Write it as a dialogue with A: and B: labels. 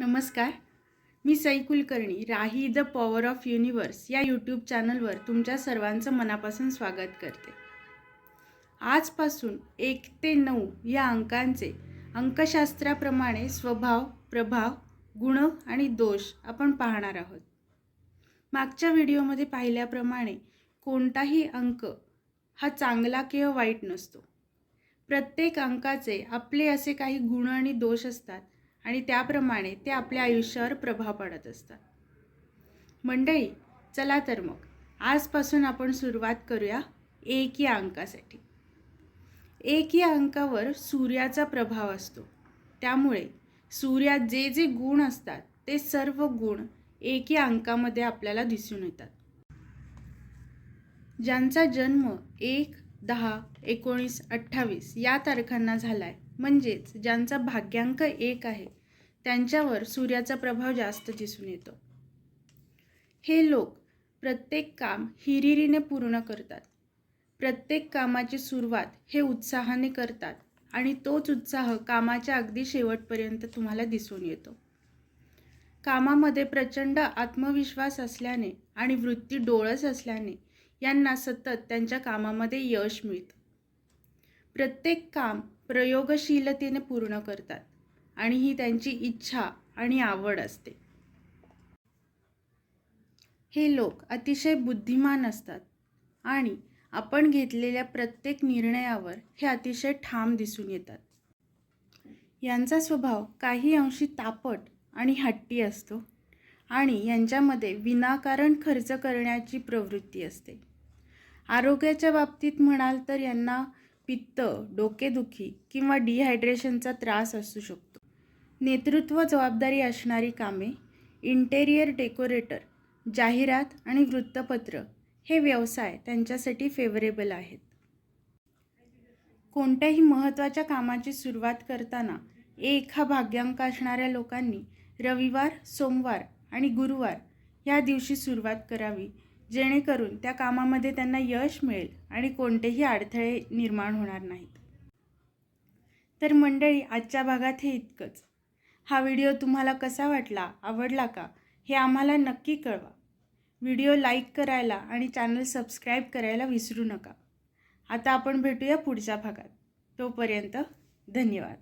A: नमस्कार. मी सई कुलकर्णी राही the power of universe या यूट्यूब चॅनलवर तुमच्या सर्वांचं मनापासून स्वागत करते. आजपासून एक ते नऊ या अंकांचे अंकशास्त्राप्रमाणे स्वभाव प्रभाव गुण आणि दोष आपण पाहणार आहोत. मागच्या व्हिडिओमध्ये पाहिल्याप्रमाणे कोणताही अंक हा चांगला किंवा वाईट नसतो. प्रत्येक अंकाचे आपले असे काही गुण आणि दोष असतात आणि त्याप्रमाणे ते आपल्या आयुष्यावर प्रभाव पाडत असतात. मंडळी चला तर मग आजपासून आपण सुरुवात करूया एक या अंकासाठी. एक या अंकावर सूर्याचा प्रभाव असतो. त्यामुळे सूर्यात जे जे गुण असतात ते सर्व गुण एक या अंकामध्ये आपल्याला दिसून येतात. ज्यांचा जन्म एक दहा एकोणीस अठ्ठावीस या तारखांना झाला आहे म्हणजेच ज्यांचा भाग्यांक एक आहे त्यांच्यावर सूर्याचा प्रभाव जास्त दिसून येतो. हे लोक प्रत्येक काम हिरिरीने पूर्ण करतात. प्रत्येक कामाची सुरुवात हे उत्साहाने करतात आणि तोच उत्साह कामाच्या अगदी शेवटपर्यंत तुम्हाला दिसून येतो. कामामध्ये प्रचंड आत्मविश्वास असल्याने आणि वृत्ती डोळस असल्याने यांना सतत त्यांच्या कामामध्ये यश मिळतं. प्रत्येक काम प्रयोगशीलतेने पूर्ण करतात आणि ही त्यांची इच्छा आणि आवड असते. हे लोक अतिशय बुद्धिमान असतात आणि आपण घेतलेल्या प्रत्येक निर्णयावर हे अतिशय ठाम दिसून येतात. यांचा स्वभाव काही अंशी तापट आणि हट्टी असतो आणि यांच्यामध्ये विनाकारण खर्च करण्याची प्रवृत्ती असते. आरोग्याच्या बाबतीत म्हणाल तर यांना पित्त डोकेदुखी किंवा डिहायड्रेशनचा त्रास असू शकतो. नेतृत्व जबाबदारी असणारी कामे इंटेरियर डेकोरेटर जाहिरात आणि वृत्तपत्र हे व्यवसाय त्यांच्यासाठी फेवरेबल आहेत. कोणत्याही महत्त्वाच्या कामाची सुरुवात करताना एक हा भाग्यांक असणाऱ्या लोकांनी रविवार सोमवार आणि गुरुवार या दिवशी सुरुवात करावी जेणेकरून त्या कामामध्ये त्यांना यश मिळेल आणि कोणतेही अडथळे निर्माण होणार नाहीत. तर मंडळी आजच्या भागात हे इतकंच. हा व्हिडिओ तुम्हाला कसा वाटला आवडला का हे आम्हाला नक्की कळवा. व्हिडिओ लाईक करायला आणि चॅनल सबस्क्राईब करायला विसरू नका. आता आपण भेटूया पुढच्या भागात. तोपर्यंत धन्यवाद.